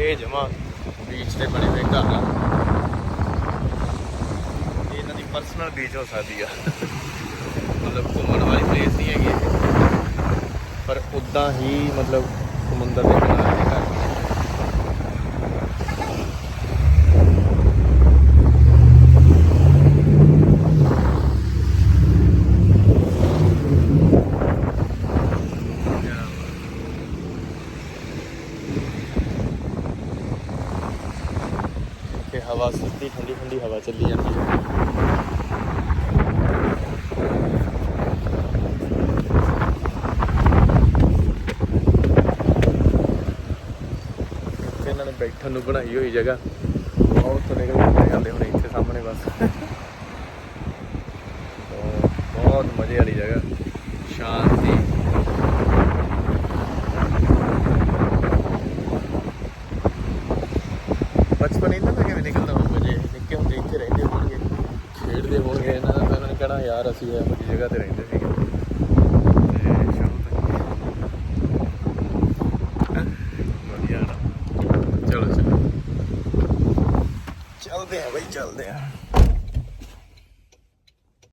ਇਹ ਜਮਾ ਬੀਚ ਤੇ ਬਣੇ ਹੋਏ ਘਰ ਆ। ਇਹਨਾਂ ਦੀ ਪਰਸਨਲ ਬੀਚ ਹੋ ਸਕਦੀ ਆ। ਮਤਲਬ ਘੁੰਮਣ ਵਾਲੀ ਪਲੇਸ ਨਹੀਂ ਹੈਗੀ ਇਹ। ਪਰ ਉਦਾਂ ਹੀ ਮਤਲਬ ਸਮੁੰਦਰ ਦੇ ਕਿਨਾਰੇ ਦੇ ਘਰ ਨੇ ਕਿ ਹਵਾ ਸਿੱਧੀ ਠੰਡੀ ਠੰਡੀ ਹਵਾ ਚੱਲੀ ਜਾਂਦੀ ਹੈ। ਇਹਨਾਂ ਨੇ ਬੈਠਣ ਨੂੰ ਬਣਾਈ ਹੋਈ ਜਗ੍ਹਾ। ਬਹੁਤ ਤੋਂ ਨਿਕਲ ਜਾਂਦੇ ਹੁਣ ਇੱਥੇ ਸਾਹਮਣੇ ਬਸ। ਬਹੁਤ ਮਜ਼ੇ ਵਾਲੀ ਜਗ੍ਹਾ। ਸ਼ਾਂਤ ਬਚਪਨ ਇਹਨਾਂ ਦਾ ਕਿਵੇਂ ਨਿਕਲਦਾ ਹੋਊਗਾ ਜੇ ਨਿੱਕੇ ਹੁੰਦੇ ਇੱਥੇ ਰਹਿੰਦੇ ਹੋਣਗੇ। ਖੇਡਦੇ ਹੋਣਗੇ ਇਹਨਾਂ ਦਾ ਤਾਂ ਕਹਿਣਾ ਯਾਰ ਅਸੀਂ ਇਹੋ ਜਿਹੀ ਜਗ੍ਹਾ ਤੇ ਰਹਿੰਦੇ ਸੀਗੇ? ਵਧੀਆ ਚਲੋ ਚਲੋ ਚੱਲਦੇ ਆ ਬਈ ਚੱਲਦੇ ਆ।